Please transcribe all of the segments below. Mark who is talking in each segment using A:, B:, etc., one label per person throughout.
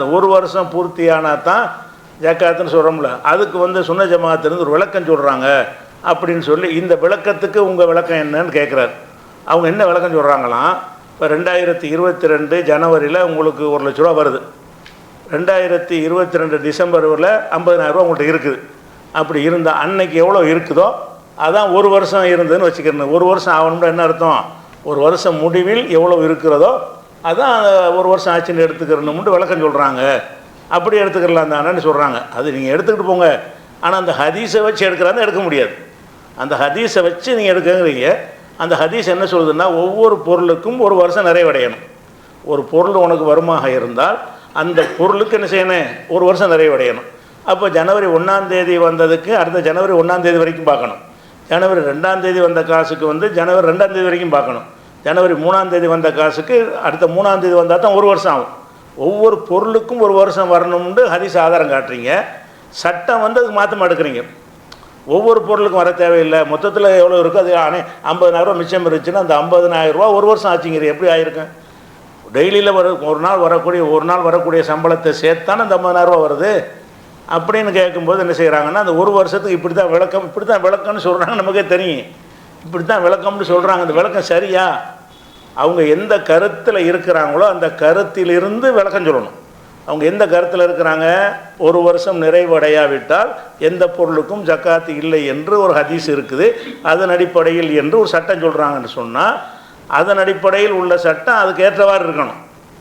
A: அந்த ஒரு வருஷம் பூர்த்தியானா தான் ஜக்காத்துன்னு சொல்கிறோம்ல அதுக்கு வந்து சுன்ன ஜமாத்திலேருந்து ஒரு விளக்கம் சொல்கிறாங்க அப்படின்னு சொல்லி இந்த விளக்கத்துக்கு உங்கள் விளக்கம் என்னன்னு கேட்குறாரு அவங்க என்ன விளக்கம் சொல்கிறாங்களாம் இப்போ ரெண்டாயிரத்தி இருபத்தி ரெண்டு ஜனவரியில் உங்களுக்கு ஒரு லட்ச ரூபா வருது. ரெண்டாயிரத்தி இருபத்தி ரெண்டு டிசம்பரில் ஐம்பதினாயிரரூவா உங்கள்கிட்ட இருக்குது. அப்படி இருந்தால் அன்னைக்கு எவ்வளோ இருக்குதோ அதான் ஒரு வருஷம் இருந்ததுன்னு வச்சுக்கிறேன் ஒரு வருஷம் ஆகணும்னா என்ன அர்த்தம்? ஒரு வருஷம் முடிவில் எவ்வளோ இருக்கிறதோ அதான் ஒரு வருஷம் ஆச்சுன்னு எடுத்துக்கிறணும்னு விளக்கம் சொல்கிறாங்க அப்படி எடுத்துக்கலாம் தானேன்னு சொல்கிறாங்க அது நீங்கள் எடுத்துக்கிட்டு போங்க. ஆனால் அந்த ஹதீஸை வச்சு எடுக்கிறான்னு எடுக்க முடியாது. அந்த ஹதீஸை வச்சு நீங்கள் எடுக்கங்கிறீங்க அந்த ஹதீஸ் என்ன சொல்லுதுன்னா ஒவ்வொரு பொருளுக்கும் ஒரு வருஷம் நிறைவடையணும். ஒரு பொருள் உனக்கு வருமாக இருந்தால் அந்த பொருளுக்கு என்ன செய்யணும்? ஒரு வருஷம் நிறைவடையணும். அப்போ ஜனவரி ஒன்றாம் தேதி வந்ததுக்கு அடுத்த ஜனவரி ஒன்றாம் தேதி வரைக்கும் பார்க்கணும். ஜனவரி ரெண்டாம் தேதி வந்த காசுக்கு வந்து ஜனவரி ரெண்டாம் தேதி வரைக்கும் பார்க்கணும். ஜனவரி மூணாம் தேதி வந்த காசுக்கு அடுத்த மூணாம் தேதி வந்தால் தான் ஒரு வருஷம் ஆகும். ஒவ்வொரு பொருளுக்கும் ஒரு வருஷம் வரணும்னு ஹரிசு ஆதாரம் காட்டுறீங்க. சட்டம் வந்து அதுக்கு மாற்ற எடுக்கிறீங்க ஒவ்வொரு பொருளுக்கும் வர தேவையில்லை. மொத்தத்தில் எவ்வளோ இருக்கோ அது அனை ஐம்பதனாயிரரூவா மிச்சம் இருந்துச்சுன்னா அந்த ஐம்பதனாயிரரூவா ஒரு வருஷம் ஆச்சுங்கிறது எப்படி ஆயிருக்கும்? டெய்லியில் வர ஒரு நாள் வரக்கூடிய ஒரு நாள் வரக்கூடிய சம்பளத்தை சேர்த்தானே அந்த ஐம்பதனாயிரரூவா வருது. அப்படின்னு கேட்கும்போது என்ன செய்கிறாங்கன்னா அந்த ஒரு வருஷத்துக்கு இப்படி தான் விளக்கம் இப்படி தான் விளக்கம்னு சொல்கிறாங்க நமக்கே தெரியும். இப்படி தான் விளக்கம்னு சொல்கிறாங்க அந்த விளக்கம் சரியா? அவங்க எந்த கருத்தில் இருக்கிறாங்களோ அந்த கருத்திலிருந்து விளக்கம் சொல்லணும். அவங்க எந்த கருத்தில் இருக்கிறாங்க? ஒரு வருஷம் நிறைவடையாவிட்டால் எந்த பொருளுக்கும் ஜக்காத்து இல்லை என்று ஒரு ஹதீஸ் இருக்குது. அதன் அடிப்படையில் என்று ஒரு சட்டம் சொல்கிறாங்கன்னு சொன்னால் அதன் அடிப்படையில் உள்ள சட்டம் அதுக்கு ஏற்றவாறு இருக்கணும்.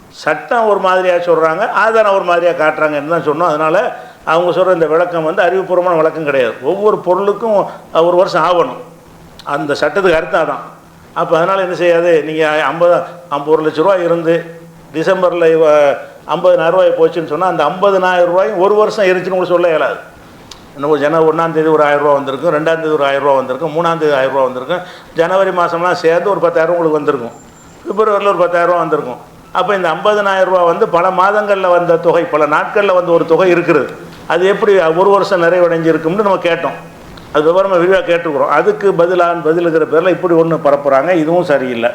A: சட்டம் ஒரு மாதிரியாக சொல்கிறாங்க ஆதாரம் ஒரு மாதிரியாக காட்டுறாங்கன்னு தான் சொன்னோம். அதனால் அவங்க சொல்கிற இந்த விளக்கம் வந்து அறிவுபூர்வமான விளக்கம் கிடையாது. ஒவ்வொரு பொருளுக்கும் ஒரு வருஷம் ஆகணும். அந்த சட்டத்துக்கு அர்த்தம் அதான். அப்போ அதனால் என்ன செய்யாது? நீங்கள் ஐம்பது ஐம்பது ஒரு லட்ச ரூபா இருந்து டிசம்பரில் ஐம்பதுனாயிரம் ரூபாய் போச்சுன்னு சொன்னால் அந்த ஐம்பதுனாயிரம் ரூபாயும் ஒரு வருஷம் இருந்துச்சுன்னு உங்களுக்கு சொல்ல இயலாது. இன்னும் ஜன ஒன்றாந்தேதி ஒரு ஆயிரம் ரூபா வந்திருக்கும் ரெண்டாந்தேதி ஒரு ஆயிரம் ரூபா வந்திருக்கும் மூணாந்தேதி ஆயிரம் ரூபா வந்திருக்கும் ஜனவரி மாதம்லாம் சேர்ந்து ஒரு பத்தாயிரம் உங்களுக்கு வந்திருக்கும். பிப்ரவரியில் ஒரு பத்தாயிரம் ரூபா வந்திருக்கும். அப்போ இந்த ஐம்பதனாயிரம் வந்து பல மாதங்களில் வந்த தொகை பல நாட்களில் வந்த ஒரு தொகை இருக்குது அது எப்படி ஒரு வருஷம் நிறைவடைஞ்சிருக்கும்னு நம்ம கேட்டோம். அது விவரமாக விரிவாக கேட்டுக்கிறோம். அதுக்கு பதிலான பதிலுங்கிற பேரில் இப்படி ஒன்று பரப்புகிறாங்க இதுவும் சரியில்லை.